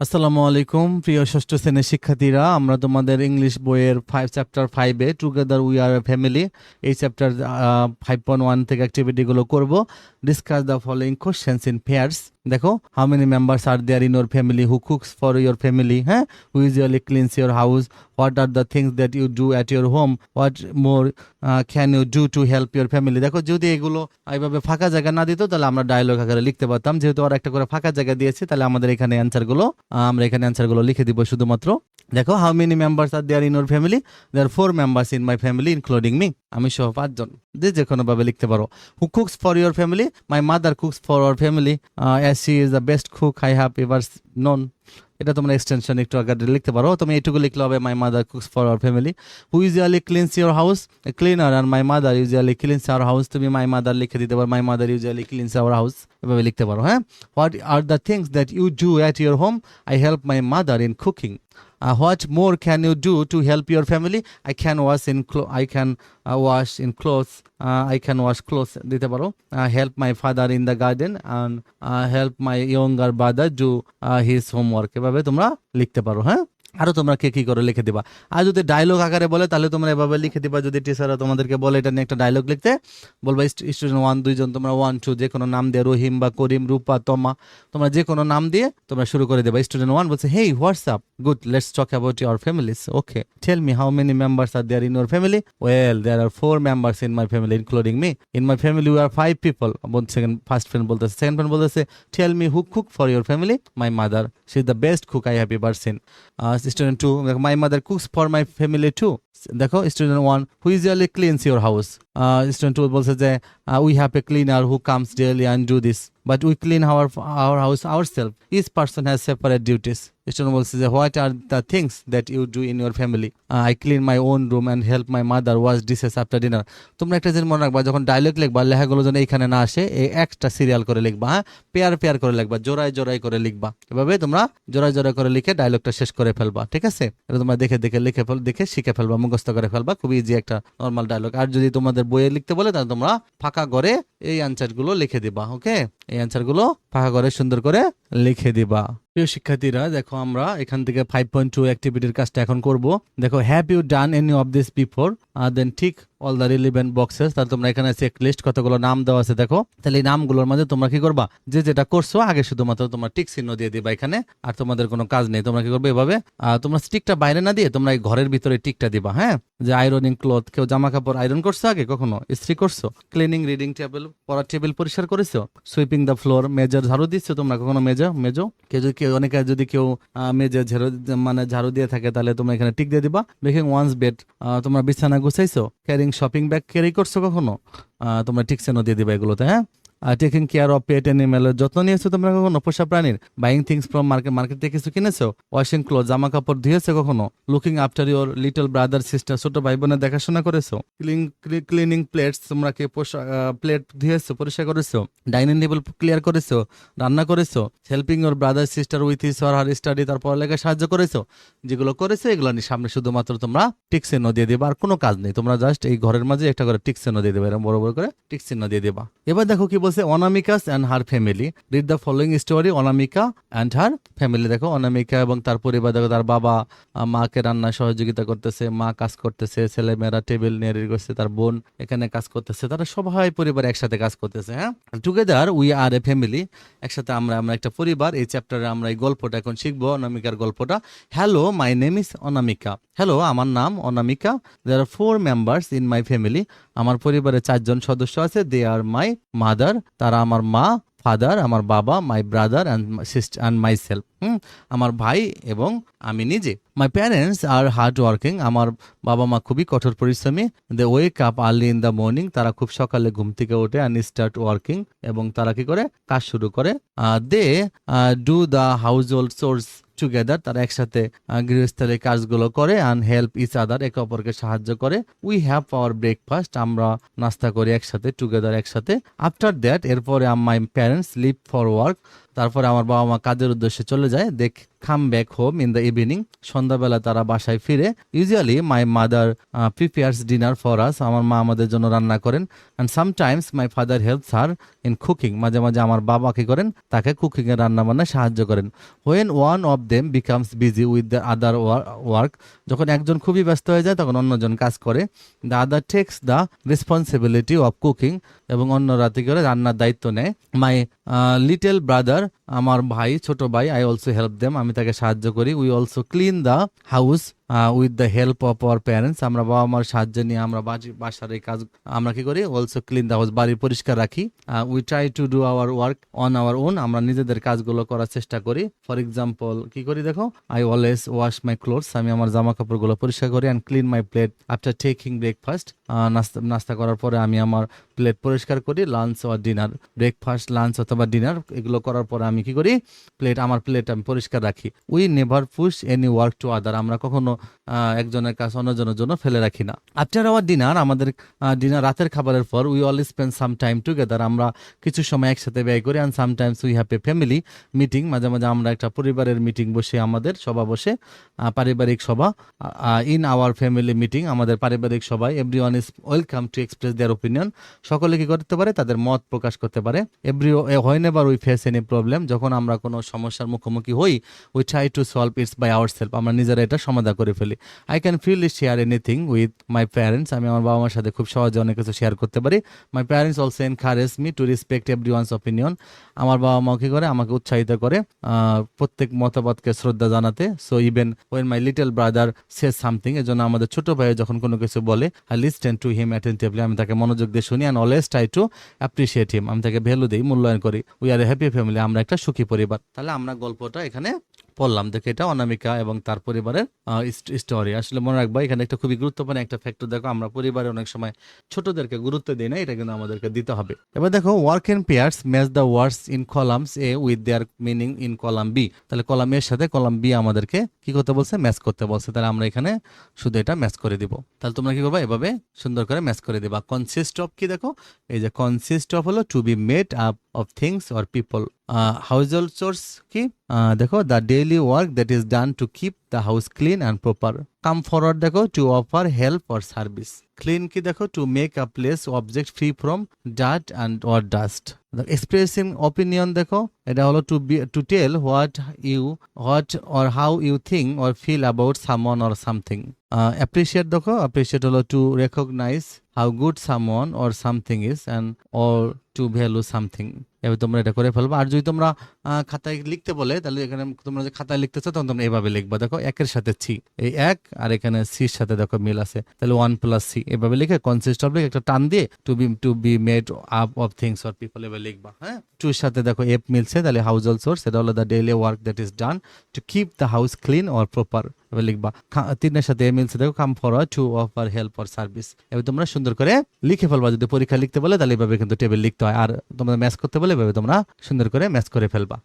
আসসালামু আলাইকুম, প্রিয় ষষ্ঠ শ্রেণির শিক্ষার্থীরা। আমরা তোমাদের ইংলিশ বইয়ের ফাইভ চ্যাপ্টার ফাইভে টুগেদার উই আর ফ্যামিলি এই চ্যাপ্টার ফাইভ পয়েন্ট ওয়ান থেকে অ্যাক্টিভিটিগুলো করব। Discuss the following questions in pairs দেখো how many members are there in your family who cooks for your family হ্যাঁ who usually cleans your house what are the things that you do at your home what more can you do to help your family দেখো, যদি এগুলো এইভাবে ফাঁকা জায়গা না দিত, তাহলে আমরা ডায়লগ আকারে লিখতে পারতাম। যেহেতু আর একটা করে ফাঁকা জায়গা দিয়েছি, তাহলে আমাদের এখানে অ্যান্সারগুলো আমরা এখানে অ্যান্সারগুলো লিখে দিব শুধুমাত্র। দেখো how many members are there in your family there four members in my family including me আমি সহ পাঁচজন। যে যে কোনো ভাবে লিখতে পারো। Who cooks for your family my mother cooks for our family as she is the best cook I have ever known এটা তোমরা এক্সটেনশন একটু আগে লিখতে পারো। তুমি এইটুকু লিখলে হবে my mother cooks for our family who usually cleans your house cleaner R my mother usually cleans our house তুমি মাই মাদার লিখে দিতে পারো। My mother usually cleans our house এভাবে লিখতে পারো হ্যাঁ? What are the things that you do at your home I help my mother in cooking uh, what more can you do to help your family i can wash in clo- i can uh, wash in clothes uh, i can wash clothes দিতে পারো uh, help my father in the garden and uh, help my younger brother do uh, his homework এভাবে তোমরা লিখতে পারো হ্যাঁ আরও তোমরা কে কি করে লিখে দিবা। আর যদি ডায়লগ আকারে বলে, তাহলে তোমরা এভাবে লিখে দিবা। যদি টিচাররা তোমাদেরকে বলে, এটা নিয়ে একটা ডায়লগ লিখতে, বলবা স্টুডেন্ট ওয়ান দুইজন, তোমরা ওয়ান টু যে কোনো নাম দিয়ে, রহিম বা করিম, রূপা, তমা, তোমরা যে কোনো নাম দিয়ে তোমরা শুরু করে দেবা। স্টুডেন্ট ওয়ান বলছে hey what's up good let's talk about your families okay tell me how many members are there in your family well there are four members in my family including me in my family we are five people second first friend বলতেছে second friend বলতেছে tell me who cook for your family my mother she is the best cook I have ever seen student two দেখো my mother cooks for my family two দেখো student one who yearly cleans your house student two বলছে যে we have a cleaner who comes daily and do this but we clean our our house our self each person has separate duties student বলছে যে what are the things that you do in your family I clean my own room and help my mother wash dishes after dinner তোমরা একটা জিনিস মনে রাখবা, যখন dialogue লিখবা, লেখাগুলো যেন এখানে না আসে এই একটা সিরিয়াল করে লিখবা হ্যাঁ? পেয়ার পেয়ার করে লিখবা, জোড়ায় জোড়ায় করে লিখবা। এভাবে তোমরা জোড়ায় জোড়ায় করে লিখে ডায়লগটা শেষ করে ফেলবা, ঠিক আছে? এটা তোমরা দেখে দেখে লিখে ফেল, দেখে শিখে ফেলবা, মুখস্থ করে ফেলবা খুবই ইজি একটা নর্মাল ডায়লগ আর যদি তোমাদের বইয়ে লিখতে বলে, তাহলে তোমরা ফাঁকা করে এই অ্যান্সারগুলো লিখে দিবা ওকে এই অ্যান্সারগুলো ফাঁকা করে সুন্দর করে লিখে দিবা। প্রিয় শিক্ষার্থীরা, দেখো আমরা এখান থেকে ফাইভ পয়েন্ট টু অ্যাক্টিভিটির কাজটা এখন করব। দেখো have you done any of this before then ঠিক অল দ্য রিলিভেন্ট বক্সেস তাহলে তোমরা এখানে চেক লিস্ট কতগুলো নাম দেওয়া আছে দেখো। তাহলে এই নামগুলোর মাঝে তোমরা কি করবা? যে যেটা করছ আগে শুধুমাত্র তোমরা টিক চিহ্ন দিয়ে দিবা এখানে আর তোমাদের কোনো কাজ নেই। তোমরা কি করবে এভাবে? তোমরা স্টিকটা বাইরে না দিয়ে তোমরা এই ঘরের ভিতরে টিকটা দিবা হ্যাঁ? যে আয়রনিং ক্লথ কেউ জামা কাপড় আয়রন করছ আগে কখনো? ইস্ত্রি করছ? ক্লিনিং রিডিং টেবিল পড়ার টেবিল পরিষ্কার করেছ? সুইপিং দ্য ফ্লোর মেজর ঝাড়ু দিচ্ছো তোমরা কখনো? মেজো মেজো? কেউ যদি কেউ অনেকে যদি কেউ আহ, মেজে ঝাড়ু মানে ঝাড়ু দিয়ে থাকে তাহলে তোমরা এখানে টিক দিয়ে দিবা। মেকিং ওয়ান্স বেড তোমরা বিছানা গুছাইছো ক্যারিং শপিং ব্যাগ ক্যারি করছ কখনো? তোমরা টিক চিহ্ন দিয়ে দিবা এগুলোতে হ্যাঁ? টেকিং কেয়ার অফ পেট অ্যানিমেলের যত্ন নিয়েছো তোমরা কখনো? পোষা প্রাণীর। Buying things from market market থেকে কিছু কিনেছো? ওয়াশিং ক্লোথ জামা কাপড় ধুয়েছো কখনো? Looking after your little brother sister ছোট ভাই বোনের দেখাশোনা করেছ? ক্লিন ক্লিনিং প্লেটস তোমরা কি পোশাক প্লেট ধুয়েছো, পরিষ্কার করেছ? ডাইনিং টেবিল ক্লিয়ার করেছ? রান্না করেছ? Helping your brother sister with or her study তার পড়ালেখায় সাহায্য করেছ? যেগুলো করেছ, এগুলো নিয়ে সামনে শুধুমাত্র তোমরা টিক দিয়ে দিবা, আর কোনো কাজ নেই। তোমরা জাস্ট এই ঘরের মাঝে একটা করে টিক দিয়ে দেবে এরকম বড় বড় করে টিক দিয়ে দিবা। এবার দেখো কি বলছে Anamika's and her family read the following story Anamika and her family দেখো, অনামিকা এবং তার পরিবার, দেখো, তার বাবা মাকে রান্নায় সহযোগিতা করতেছে, মা কাজ করতেছে ছেলে মেয়েরা টেবিল নিয়ে করছে, তার বোন এখানে কাজ করতেছে, তারা সবাই পরিবার একসাথে কাজ করতেছে হ্যাঁ? Together we are a family একসাথে আমরা আমরা একটা পরিবার। এই চ্যাপ্টারে আমরা এই গল্পটা এখন শিখব, অনামিকার গল্পটা। Hello my name is Anamika. Hello আমার নাম অনামিকা। There are four members in my family আমার পরিবারে চারজন সদস্য আছে দে আর মাই মাদার তারা আমার মা ফাদার আমার বাবা my brother and sister and my self আমার ভাই এবং আমি নিজে। My parents are hard working আমার বাবা মা খুবই কঠোর পরিশ্রমী। They wake up early in the morning তারা খুব সকালে ঘুম থেকে ওঠে অ্যান্ড স্টার্ট ওয়ার্কিং এবং তারা কি করে? কাজ শুরু করে। They do the household chores together তারা একসাথে গৃহস্থলে কাজগুলো করে অ্যান্ড হেল্প ইচ আদার একে অপরকে সাহায্য করে। উই হ্যাভ আওয়ার ব্রেকফাস্ট আমরা নাস্তা করি একসাথে টুগেদার একসাথে। আফটার দ্যাট এরপরে my parents leave for work তারপরে আমার বাবা মা কাজের উদ্দেশ্যে চলে যায় they come back home in the evening সন্ধ্যাবেলা তারা বাসায় ফিরে। Usually my mother prepares dinner for us আমার মা আমাদের জন্য রান্না করেন। And sometimes my father helps her in cooking মাঝে মাঝে আমার বাবা কি করেন, তাকে কুকিং এর রান্না বান্নায় সাহায্য করেন। When one of them becomes busy with the other work যখন একজন খুবই ব্যস্ত হয়ে যায়, তখন অন্যজন কাজ করে। The other takes the responsibility of cooking এবং অন্যরা কি করে, রান্নার দায়িত্ব নেয়। মাই লিটল ব্রাদার kadar আমার ভাই, ছোট ভাই আই অলসো হেল্প দেম আমি তাকে সাহায্য করি। We also clean the house with the help of our parents আমরা বাবা মার সাহায্য নিয়ে আমরা বাসার এই কাজ, আমরা কি করি? অলসো ক্লিন দ্য হাউস বাড়ি পরিষ্কার রাখি। We try to do our work on our own আমরা নিজেদের কাজগুলো করার চেষ্টা করি। ফর এক্সাম্পল কি করি দেখো? I always wash my clothes আমি আমার জামা কাপড়গুলো পরিষ্কার করি and clean my plate after taking breakfast নাস্তা নাস্তা করার পরে আমি আমার প্লেট পরিষ্কার করি lunch or dinner breakfast lunch অথবা ডিনার এগুলো করার পরে আমি কি করি? প্লেট আমার প্লেট আমি পরিষ্কার রাখি। We never push any work to other আমরা কখনো একজনের কাজ অন্যজনের জন্য ফেলে রাখি না। আফটার আওয়ার ডিনার আমাদের ডিনার রাতের খাবারের পর we all spend some time together আমরা কিছু সময় একসাথে ব্যয় করি and sometimes we have a family meeting মাঝে মাঝে আমরা একটা পরিবারের মিটিং বসে আমাদের সভা বসে পারিবারিক সভা ইন আওয়ার ফ্যামিলি মিটিং আমাদের পারিবারিক সভায় everyone is welcome to express their opinion সকলে কি করতে পারে? তাদের মত প্রকাশ করতে পারে। Every whenever we face any problem যখন আমরা কোনো সমস্যার মুখোমুখি হই we try to solve its by our self আমরা নিজেরা এটা সমাধান করে ফেলি। I can feel share anything with my parents আমি আমার বাবা মার সাথে খুব সহজে অনেক কিছু শেয়ার করতে পারি। My parents also encourage me to respect everyone's opinion আমার বাবা মা কি করে? আমাকে উৎসাহিত করে প্রত্যেক মতামতকে শ্রদ্ধা জানাতে। So even when my little brother says something এর জন্য আমাদের ছোট ভাই যখন কোনো কিছু বলে I listen to him attentively আমি তাকে মনোযোগ দিয়ে শুনি and always try to appreciate him আমি তাকে ভ্যালু দিই, মূল্যায়ন করি। We are a happy family আমরা একটা সুখী পরিবার। তাহলে আমরা গল্পটা এখানে পড়লাম, দেখো এটা অনামিকা এবং তার পরিবারের স্টোরি আসলে মনে রাখবা, এখানে একটা খুবই গুরুত্বপূর্ণ একটা ফ্যাক্টর দেখো, আমরা পরিবারে অনেক সময় ছোটদেরকে গুরুত্ব দিই না, এটা কিন্তু আমাদেরকে দিতে হবে। এবার দেখো work in pairs match the words in columns A with their meaning in column B তাহলে কলাম এর সাথে কলাম বি আমাদেরকে কি করতে বলছে? ম্যাচ করতে বলছে। তাহলে আমরা এখানে শুধু এটা ম্যাচ করে দিব। তাহলে তোমরা কি করবা? এভাবে সুন্দর করে ম্যাচ করে দিবা। কনসিস্ট অফ কি দেখো? এই যে কনসিস্ট অফ হলো to be made up of things or people household chores কি? দেখো the daily work that is done to keep the house clean and proper come forward দেখো to offer help or service clean কি দেখো? To make a place object free from ডাট and or dust expressing opinion দেখো, এটা হলো to be to tell what you what or how you think or feel about someone or something appreciate দেখো appreciate হলো to recognise how good someone or something is and or to value something এবার তোমরা এটা করে ফেলব। আর যদি তোমরা খাতায় লিখতে বলে, তাহলে এখানে তোমরা যে খাতায় লিখতেছো, তখন তোমরা এভাবে লিখবা। দেখো, একের সাথে সি। এই এক আর এখানে সির সাথে দেখো মিল আছে। তাহলে ওয়ান প্লাস সি এভাবে লিখে কনসিস্ট অফ একটা টান দিয়ে to be to be made up of things or people এভাবে লিখবা হ্যাঁ? টুর সাথে দেখো এফ মিলছে, তাহলে হাউস হোল্ড সোর্স এটা হলো the daily work that is done to keep the house clean or proper এবার লিখবা। তিনের সাথে এ মিলছে, দেখো come for to offer help or service এবার তোমরা সুন্দর করে লিখে ফেলবা। যদি পরীক্ষা লিখতে বলে, তাহলে এইভাবে কিন্তু টেবিল লিখতে হয়। আর তোমরা ম্যাচ করতে বলে এভাবে তোমরা সুন্দর করে ম্যাচ করে ফেলবা।